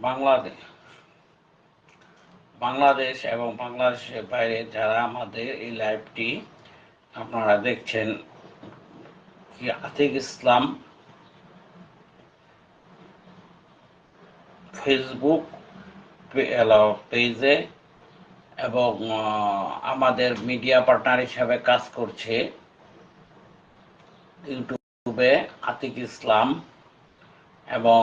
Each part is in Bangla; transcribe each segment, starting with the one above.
বাংলাদেশ। বাংলাদেশ এবং বাংলাদেশের বাইরে যারা আমাদের এই লাইভটি আপনারা দেখছেন, কি আতিক ইসলাম ফেসবুক পেজে এবং আমাদের মিডিয়া পার্টনার হিসাবে কাজ করছে ইউটিউবে আতিক ইসলাম এবং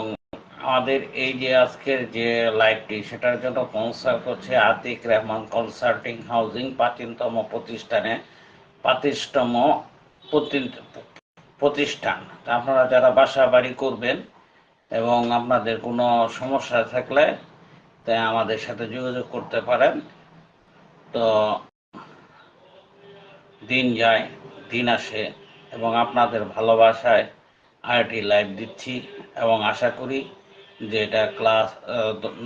আমাদের এই যে আজকের যে লাইভটি, সেটার জন্য স্পন্সর করছে আতিক রহমান কনসাল্টিং হাউজিং প্রাচীনতম প্রতিষ্ঠানে পাঁচিশতম প্রতি- প্রতিষ্ঠান। আপনারা যারা বাসা বাড়ি করবেন এবং আপনাদের কোনো সমস্যা থাকলে তাই আমাদের সাথে যোগাযোগ করতে পারেন। তো দিন যায়, দিন আসে এবং আপনাদের ভালোবাসায় আইটি লাইভ দিচ্ছি এবং আশা করি যে এটা ক্লাস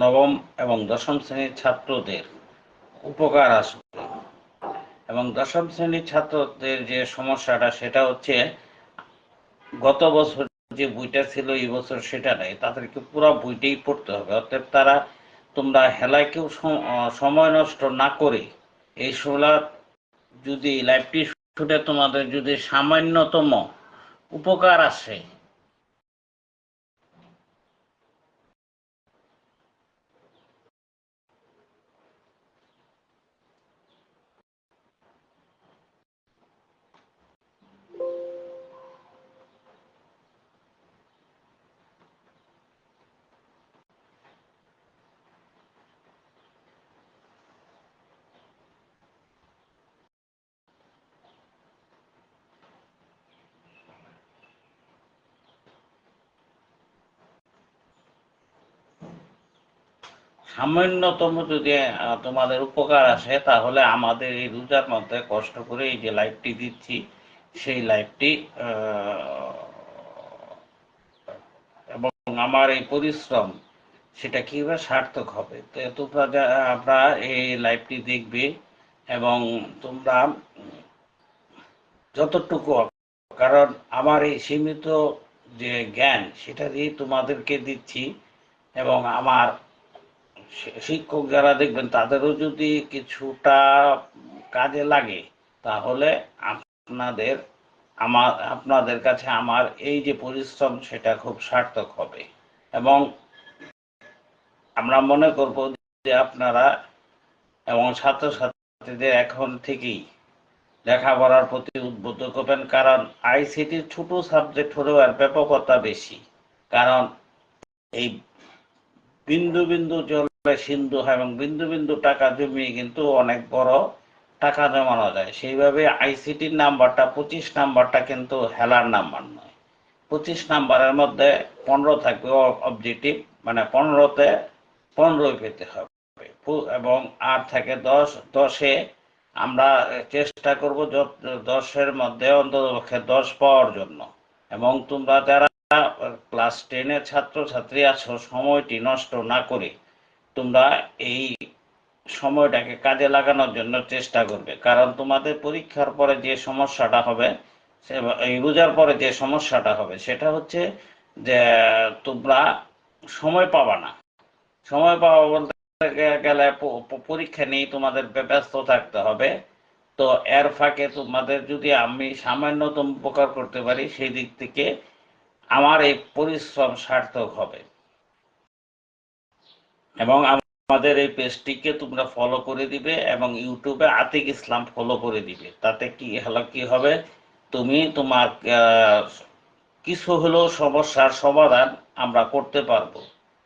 নবম এবং দশম শ্রেণির ছাত্রদের উপকার আসবে। এবং দশম শ্রেণির ছাত্রদের যে সমস্যাটা, সেটা হচ্ছে গত বছর যে বইটা ছিল, এই বছর সেটা নেই। তাদেরকে পুরো বইটাই পড়তে হবে। অর্থাৎ তারা, তোমরা হেলায় কেউ সময় নষ্ট না করে এই সোলার যদি লাইভটি শুটে তোমাদের যদি সামান্যতম উপকার আসে সামান্যতম যদি তোমাদের উপকার আসে, তাহলে আমাদের এই রোজার মধ্যে কষ্ট করে এই যে লাইভটি দিচ্ছি, সেই লাইভটি এবং আমার এই পরিশ্রম, সেটা কীভাবে সার্থক হবে? তো তোমরা আমরা এই লাইভটি দেখবে এবং তোমরা, যতটুকু, কারণ আমার এই সীমিত যে জ্ঞান, সেটা দিয়ে তোমাদেরকে দিচ্ছি এবং আমার শিক্ষক যারা দেখবেন, তাদেরও যদি কিছুটা কাজে লাগে, তাহলে আপনাদের আমার আপনাদের কাছে আমার এই যে পরিশ্রম, সেটা খুব সার্থক হবে। এবং আমরা মনে করব যে আপনারা এবং ছাত্রছাত্রীদের এখন থেকেই লেখাপড়ার প্রতি উদ্বুদ্ধ করবেন, কারণ আইসিটির ছোট সাবজেক্ট হলেও এর ব্যাপকতা বেশি। কারণ এই বিন্দু বিন্দু জলে সিন্ধু এবং বিন্দু বিন্দু টাকা জমিয়ে কিন্তু অনেক বড় টাকা জমানো যায়। সেইভাবে আইসিটির নাম্বারটা, পঁচিশ নাম্বারটা কিন্তু হেলার নাম্বার নয়। পঁচিশ নাম্বারের মধ্যে পনেরো থাকবে অবজেক্টিভ মানে পনেরোতে পনেরোই পেতে হবে। এবং আর থেকে দশ, দশে আমরা চেষ্টা করব দশের মধ্যে অন্ততপক্ষে দশ পাওয়ার জন্য। এবং তোমরা যারা ক্লাস টেনের ছাত্রছাত্রী আছো, সময়টি নষ্ট না করে তোমরা এই সময়টাকে কাজে লাগানোর জন্য চেষ্টা করবে। কারণ তোমাদের পরীক্ষার পরে যে সমস্যাটা হবে এই রোজার পরে যে সমস্যাটা হবে, সেটা হচ্ছে যে তোমরা সময় পাবা না। সময় পাওয়া বলতে গেলে পরীক্ষা নিয়ে তোমাদের ব্যস্ত থাকতে হবে। তো এর ফাঁকে তোমাদের যদি আমি সামান্যতম উপকার করতে পারি, সেই দিক থেকে আমার এই পরিশ্রম সার্থক হবে। এবং আমাদের এই পেজটিকে তোমরা ফলো করে দিবে এবং ইউটিউবে আতিক ইসলাম ফলো করে দিবে। তাতে কি হলো, কি হবে? তুমি তোমার কিছু হলেও সমস্যার সমাধান আমরা করতে পারব।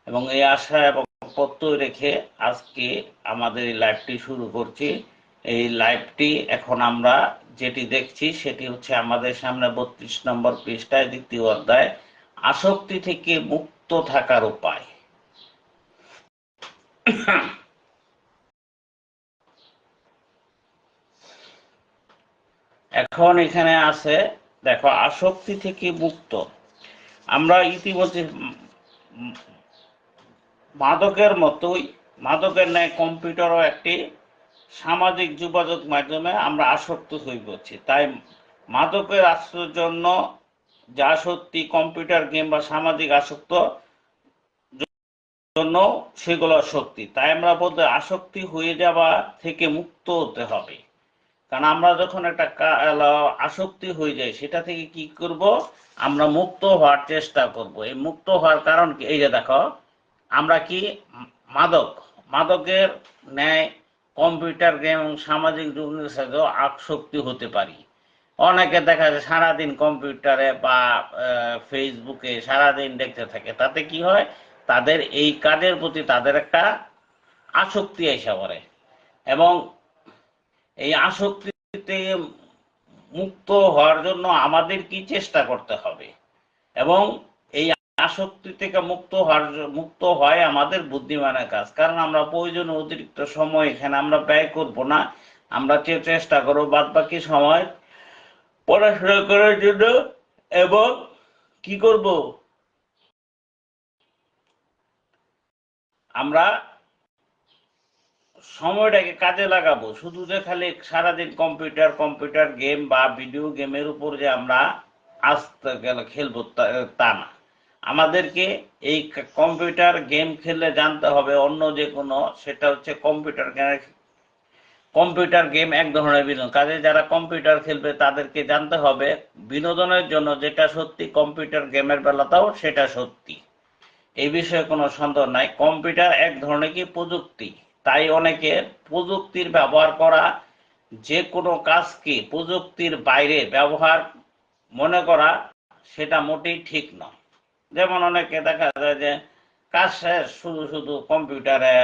এবং এই আশা এবং প্রত্যয় রেখে আজকে আমাদের এই লাইভটি শুরু করছি। এই লাইভটি এখন আমরা যেটি দেখছি সেটি হচ্ছে আমাদের সামনে বত্রিশ নম্বর পৃষ্ঠায় দ্বিতীয় অধ্যায়, আসক্তি থেকে মুক্ত থাকার উপায়। এখন এখানে আছে, দেখো, আসক্তি থেকে মুক্ত। আমরা ইতিমধ্যে মাদকের মতোই, মাদকের ন্যায় কম্পিউটারও একটি সামাজিক যোগাযোগ মাধ্যমে আমরা আসক্ত হয়ে পড়ছি। তাই মাদকের আশ্রয়ের জন্য যা সত্যি কম্পিউটার গেম বা সামাজিক আসক্ত জন্য সেগুলো শক্তি। তাই আমরা বলতে আসক্তি হয়ে যাওয়া থেকে মুক্ত হতে হবে। কারণ আমরা যখন একটা আসক্তি হয়ে যাই, সেটা থেকে কি করব? আমরা মুক্ত হওয়ার চেষ্টা করব। এই মুক্ত হওয়ার কারণ কি? এই যে দেখো, আমরা কি মাদক? মাদকের ন্যায় কম্পিউটার গেম এবং সামাজিক যোগাযোগের সাথেও আসক্তি হতে পারি। অনেকে দেখা যায় সারাদিন কম্পিউটারে বা ফেসবুকে সারাদিন দেখতে থাকে। তাতে কি হয়? তাদের এই কাজের প্রতি তাদের একটা আসক্তি এসে পড়ে। এবং এই আসক্তিতে মুক্ত হওয়ার জন্য আমাদের কি চেষ্টা করতে হবে? এবং এই আসক্তি থেকে মুক্ত হওয়ার মুক্ত হয় আমাদের বুদ্ধিমানের কাজ। কারণ আমরা প্রয়োজন অতিরিক্ত সময় এখানে আমরা ব্যয় করব না। আমরা চেষ্টা করব বাদ বাকি সময় পড়াশোনা করার জন্য। এবং কি করব? আমরা সময়টাকে কাজে লাগাবো। শুধু যে খালি সারাদিন কম্পিউটার কম্পিউটার গেম বা ভিডিও গেমের উপর যে আমরা আসতে গেলে খেলব তা- না। আমাদেরকে এই কম্পিউটার গেম খেললে জানতে হবে অন্য যে কোনো, সেটা হচ্ছে কম্পিউটার কম্পিউটার গেম এক ধরনের বিনোদন। কাজে যারা কম্পিউটার খেলবে, তাদেরকে জানতে হবে বিনোদনের জন্য যেটা সত্যি কম্পিউটার গেমের বেলাতেও সেটা সত্যি। এই বিষয়ে কোনো সন্দেহ নাই। কম্পিউটার এক ধরনের কি প্রযুক্তি? তাই অনেকে প্রযুক্তির ব্যবহার করা, যে কোনো কাজকে প্রযুক্তির বাইরে ব্যবহার মনে করা, সেটা মোটেই ঠিক নয়। যেমন অনেকে দেখা যায় যে কাজ শেষ, শুধু শুধু কম্পিউটারে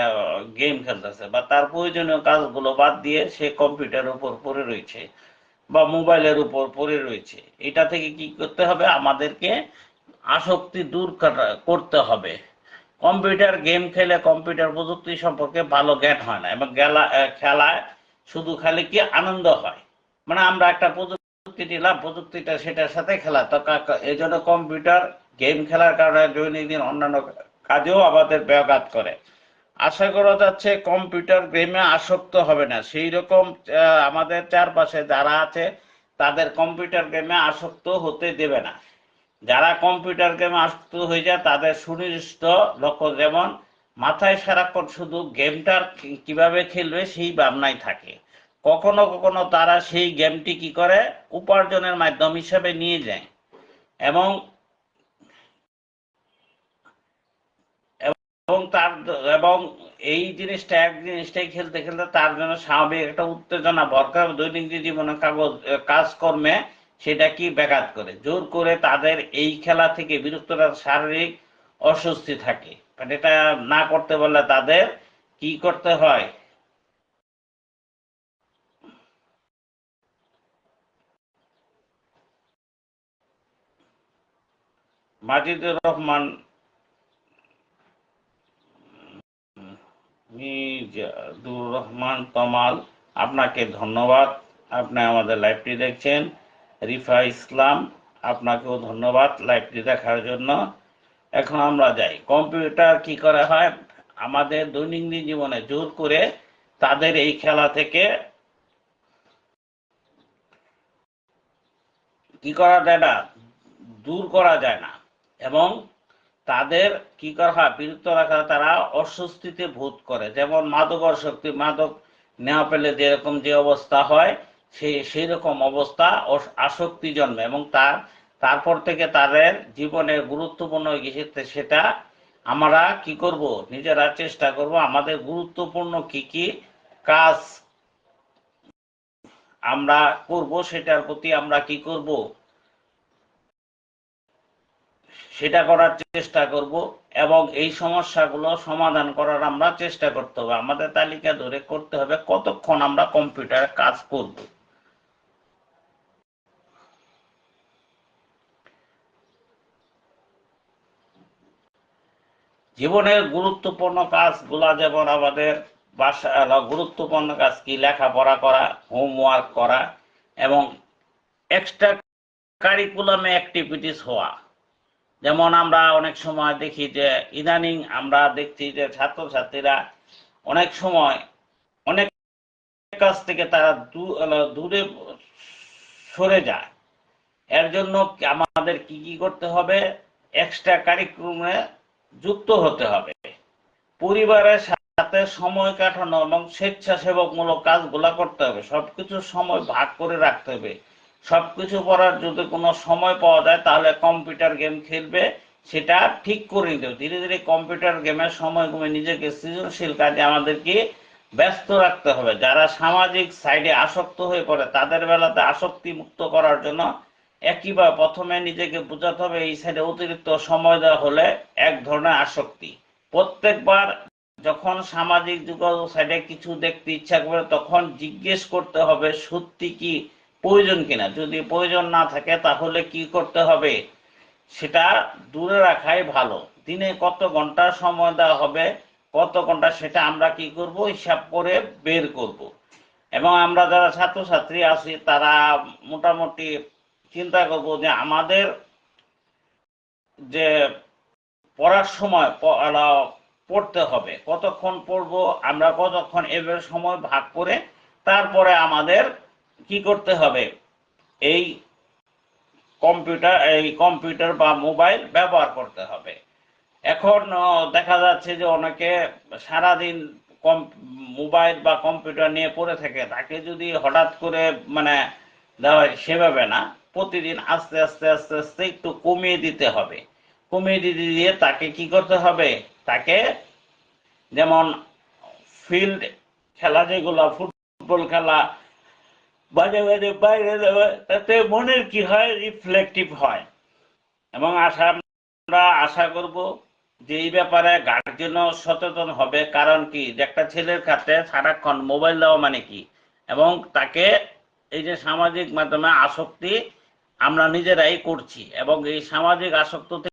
গেম খেলতেছে বা তার প্রয়োজনীয় কাজগুলো বাদ দিয়ে সে কম্পিউটারের উপর পড়ে রয়েছে বা মোবাইলের উপর পড়ে রয়েছে। এটা থেকে কি করতে হবে? আমাদেরকে আসক্তি দূর করতে হবে। কম্পিউটার গেম খেলে কম্পিউটার প্রযুক্তি সম্পর্কে ভালো জ্ঞান হয় না, এবং খেলায় শুধু খালি কি আনন্দ হয়? মানে আমরা একটা প্রযুক্তি নিলাম, প্রযুক্তিটা সেটার সাথে খেলা। তো এই জন্য কম্পিউটার গেম খেলার কারণে দৈনন্দিন অন্যান্য কাজেও আমাদের ব্যাঘাত করে। আশা করা যাচ্ছে কম্পিউটার গেমে আসক্ত হবে না। সেই রকম আমাদের চারপাশে যারা আছে, তাদের কম্পিউটার গেমে আসক্ত হতে দেবে না। যারা কম্পিউটার গেমে আসক্ত হয়ে যায় তাদের সুনির্দিষ্ট লক্ষ্য যেমন, মাথায় সারাক্ষণ শুধু গেমটার কীভাবে খেলবে সেই ভাবনাই থাকে। কখনো কখনো তারা সেই গেমটি কি করে? উপার্জনের মাধ্যম হিসেবে নিয়ে যায়। এবং এবং তার এবং এই জিনিসটা এক জিনিসটাই খেলতে খেলতে তার জন্য স্বাভাবিক একটা উত্তেজনা, ভরকার দৈনন্দিন জীবনে কাগজ, কাজকর্মে সেটা কি ব্যাঘাত করে? জোর করে তাদের এই খেলা থেকে বিরক্ত শারীরিক অস্বস্তি থাকে। এটা না করতে বললে তাদের কি করতে হয়? মাজিদুর রহমান রহমান তমাল আপনাকে ধন্যবাদ। আপনি আমাদের লাইভটি দেখছেন। রিফা ইসলাম, আপনাকেও ধন্যবাদ লাইভটি দেখার জন্য। এখন আমরা যাই। কম্পিউটার কি করা হয়? আমাদের দৈনন্দিন জীবনে জোর করে তাদের এই খেলা থেকে কি করা যায় না? দূর করা যায় না। এবং তাদের কি করা হয়? বিরক্ত রাখা তারা অস্বস্তিতে বোধ করে। যেমন মাদকাসক্তি, মাদক নেওয়া পেলে যেরকম যে অবস্থা হয় সেই সেই রকম অবস্থা আসক্তি জন্মে এবং তার, তারপর থেকে তাদের জীবনের গুরুত্বপূর্ণ সেটা আমরা কি করব? নিজেরা চেষ্টা করব আমাদের গুরুত্বপূর্ণ কি কি কাজ আমরা করব, সেটার প্রতি আমরা কি করব? সেটা করার চেষ্টা করব এবং এই সমস্যাগুলো সমাধান করার আমরা চেষ্টা করতে হবে। আমাদের তালিকা ধরে করতে হবে কতক্ষণ আমরা কম্পিউটারে কাজ করব। জীবনের গুরুত্বপূর্ণ কাজগুলা যেমন আমাদের বাসা গুরুত্বপূর্ণ কাজ কি? লেখাপড়া করা হোমওয়ার্ক করা এবং এক্সট্রা কারিকুলামে অ্যাক্টিভিটিস হওয়া। যেমন আমরা অনেক সময় দেখি যে ইদানিং আমরা দেখছি যে ছাত্রছাত্রীরা অনেক সময় অনেক কাছ থেকে তারা দূরে সরে যায়। এর জন্য আমাদের কি কি করতে হবে? এক্সট্রা কারিকুলামে যুক্ত হতে হবে। পরিবারের সাথে সময় কাটানো এবং স্বেচ্ছাসেবকমূলক কাজগুলা করতে হবে। সবকিছু সময় ভাগ করে রাখতে হবে। সবকিছু করার যদি কোনো সময় পাওয়া যায়, তাহলে কম্পিউটার গেম খেলবে, সেটা ঠিক করে হবে। ধীরে ধীরে কম্পিউটার গেমের সময় কমে নিজেকে সৃজনশীল কাজে আমাদেরকে ব্যস্ত রাখতে হবে। যারা সামাজিক সাইডে আসক্ত হয়ে পড়ে, তাদের বেলাতে আসক্তি মুক্ত করার জন্য একইভাবে প্রথমে নিজেকে বোঝাতে হবে এই সাইডে অতিরিক্ত সময় দেওয়া হলে এক ধরনের আসক্তি। প্রত্যেকবার যখন সামাজিক যোগাযোগ সাইডে কিছু দেখতে ইচ্ছা করে তখন জিজ্ঞেস করতে হবে, সত্যি কি প্রয়োজন কিনা? যদি প্রয়োজন না থাকে, তাহলে কি করতে হবে? সেটা দূরে রাখাই ভালো। দিনে কত ঘণ্টা সময় দেওয়া হবে, কত ঘণ্টা সেটা আমরা কি করব? হিসাব করে বের করব। এবং আমরা যারা ছাত্রছাত্রী আছি, তারা মোটামুটি চিন্তা করব যে আমাদের যে পড়ার সময় পড়তে হবে। কতক্ষণ পড়ব, আমরা কতক্ষণ এবার সময় ভাগ করে তারপরে আমাদের কি করতে হবে? এই কম্পিউটার এই কম্পিউটার বা মোবাইল ব্যবহার করতে হবে। এখন দেখা যাচ্ছে যে অনেকে সারাদিন কম, মোবাইল বা কম্পিউটার নিয়ে পড়ে থাকে। তাকে যদি হঠাৎ করে মানে দেওয়া সেভাবে না। প্রতিদিন আস্তে আস্তে আস্তে আস্তে একটু কমিয়ে দিতে হবে। কমিয়ে দিতে দিয়ে তাকে কি করতে হবে? তাকে যেমন ফিল্ড খেলা যেগুলো, ফুটবল খেলা, বাজে বাজে, বাইরে যাবে, তাতে মনের কি হয়? রিফ্লেকটিভ হয়। এবং আশা, আমরা আশা করব যে এই ব্যাপারে গার্জেনও সচেতন হবে। কারণ কি? যে একটা ছেলের কাছে সারাক্ষণ মোবাইল দেওয়া মানে কি? এবং তাকে এই যে সামাজিক মাধ্যমে আসক্তি আমরা নিজেরাই করছি এবং এই সামাজিক আসক্ত